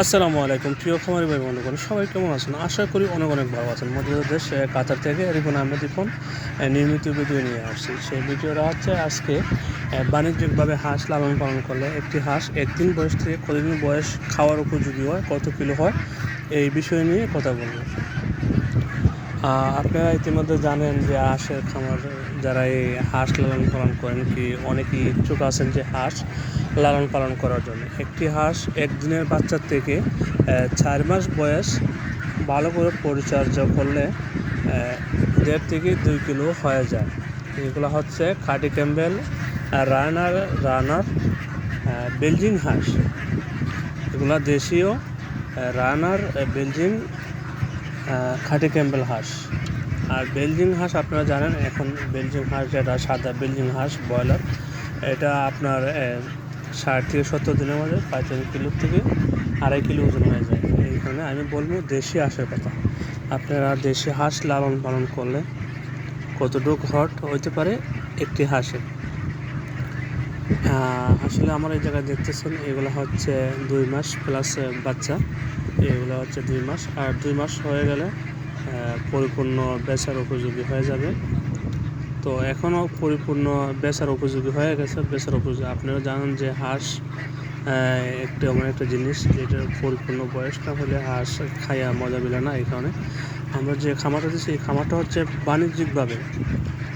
আসসালামু আলাইকুম। প্রিয় খামারি ভাই, বন্ধুগণ, সবাই কেমন আছেন? আশা করি অনেক অনেক ভালো আছেন। মধ্যপ্রদেশ কাতার থেকে রিপন আহমেদ রিপন নির্মিত নিয়মিত ভিডিও নিয়ে আসছি। সেই ভিডিওটা হচ্ছে আজকে বাণিজ্যিকভাবে হাঁস লালন পালন করলে একটি হাঁস একদিন বয়স থেকে কতদিন বয়স খাওয়ার উপযোগী হয়, কত কিলো হয়, এই বিষয় নিয়ে কথা বলব। আপনারা ইতিমধ্যে জানেন যে হাঁসের খামার, যারা এই হাঁস লালন পালন করেন কি অনেকেই ইচ্ছুক আছেন যে হাঁস লালন পালন করার জন্য। একটি হাঁস একদিনের বাচ্চার থেকে চার মাস বয়স ভালো করে পরিচর্যা করলে দেড় থেকে দুই কিলো হয়ে যায়। এগুলো হচ্ছে খাটি ক্যাম্বেল রানার রানার বেলজিং হাঁস। এগুলা দেশীয় রানার বেলজিং খাটি ক্যাম্বেল হাঁস। আর বেলজিং হাঁস আপনারা জানেন এখন বেলজিং হাঁস যেটা সাদা বেলজিং হাঁস ব্রয়লার এটা আপনার ষাট থেকে সত্তর দিনের মধ্যে পঁয়তাল্লিশ কিলো থেকে আড়াই কিলো ওজন হয়ে যায়। এইখানে আমি বলব দেশি হাঁসের কথা। আপনারা দেশি হাঁস লালন পালন করলে কতটুকু হট হইতে পারে একটি আহ, আসলে আমার এই জায়গায় দেখতেছেন এগুলো হচ্ছে দুই মাস প্লাস বাচ্চা। এগুলো হচ্ছে দুই মাস। আর দুই মাস হয়ে গেলে পরিপূর্ণ বেচার উপযোগী হয়ে যাবে। তো এখনও পরিপূর্ণ বেচার উপযোগী হয়ে গেছে। বেচার উপযোগী আপনারা জানেন যে হাঁস একটা এমন একটা জিনিস যেটার পরিপূর্ণ বয়স না হলে হাঁস খাইয়া মজা মিলে না এই কারণে। আমরা যে খামারটা দিচ্ছি এই খামারটা হচ্ছে বাণিজ্যিকভাবে।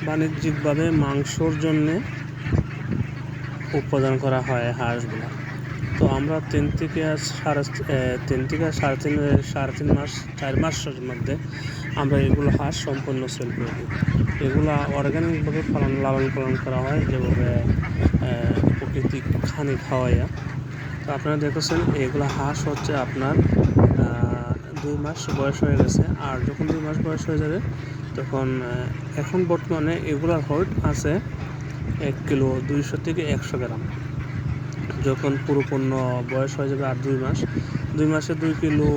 বাণিজ্যিকভাবে মাংসর জন্যে উৎপাদন করা হয় হাঁসগুলো। তো আমরা তিন থেকে সাড়ে তিন থেকে সাড়ে তিন সাড়ে তিন মাস, চার মাসের মধ্যে আমরা এগুলো হাঁস সম্পূর্ণ সেল করে দিই। এগুলো অর্গানিকভাবে পালন লালন পালন করা হয়, যেভাবে প্রকৃতিক খানি খাওয়াইয়া। তো আপনারা দেখেছেন, এগুলো হাঁস হচ্ছে আপনার দুই মাস বয়স হয়ে গেছে। আর যখন দুই মাস বয়স হয়ে যাবে, তখন এখন বর্তমানে এগুলার হোল্ড আছে এক কিলো দুইশো থেকে একশো গ্রাম। যখন পুরোপূর্ণ বয়স হয়ে যাবে আর দুই মাস, দুই মাসে দুই কিলো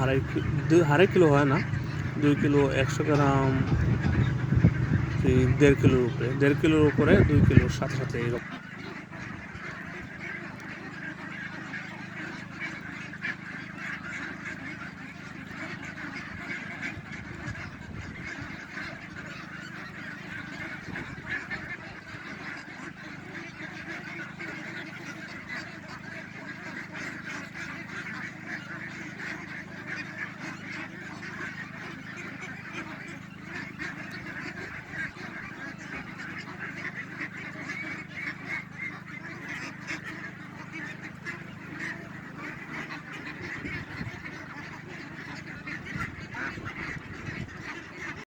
আড়াই দুই, আড়াই কিলো হয় না, দুই কিলো একশো গ্রাম দেড় কিলোর উপরে, দেড় কিলোর উপরে দুই কিলোর সাথে সাথে এরকম।